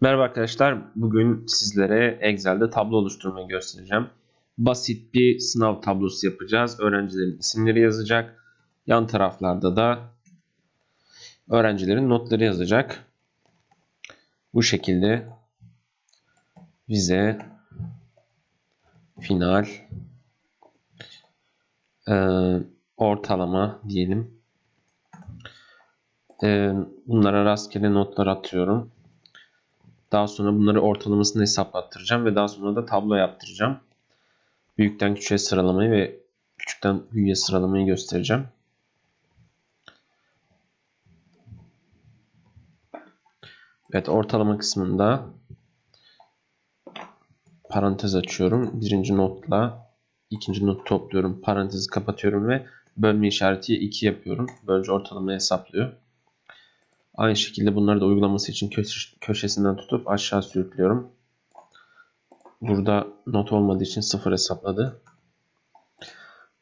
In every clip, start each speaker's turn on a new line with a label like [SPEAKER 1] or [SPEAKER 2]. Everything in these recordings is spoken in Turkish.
[SPEAKER 1] Merhaba arkadaşlar. Bugün sizlere Excel'de tablo oluşturmayı göstereceğim. Basit bir sınav tablosu yapacağız. Öğrencilerin isimleri yazacak. Yan taraflarda da öğrencilerin notları yazacak. Bu şekilde vize, final, eee, ortalama diyelim. Eee, bunlara rastgele notlar atıyorum. Daha sonra bunları ortalamasını hesaplattıracağım ve daha sonra da tablo yaptıracağım. Büyükten küçüğe sıralamayı ve küçükten büyüğe sıralamayı göstereceğim. Evet ortalama kısmında parantez açıyorum. Birinci notla ikinci not topluyorum. Parantezi kapatıyorum ve bölme işareti 2 yapıyorum. Böylece ortalamayı hesaplıyor. Aynı şekilde bunları da uygulaması için köş- köşesinden tutup aşağı sürüklüyorum. Burada not olmadığı için sıfır hesapladı.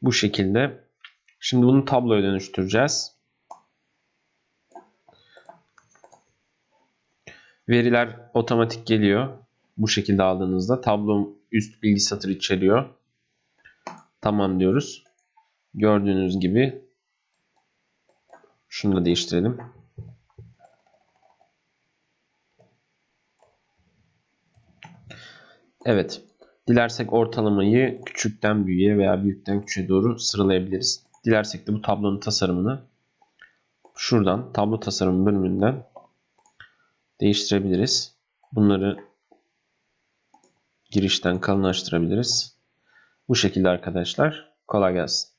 [SPEAKER 1] Bu şekilde. Şimdi bunu tabloya dönüştüreceğiz. Veriler otomatik geliyor. Bu şekilde aldığınızda tablo üst bilgi satır içeriyor. Tamam diyoruz. Gördüğünüz gibi şunu da değiştirelim. Evet. Dilersek ortalamayı küçükten büyüğe veya büyükten küçüğe doğru sıralayabiliriz. Dilersek de bu tablonun tasarımını şuradan tablo tasarımı bölümünden değiştirebiliriz. Bunları girişten kalınlaştırabiliriz. Bu şekilde arkadaşlar. Kolay gelsin.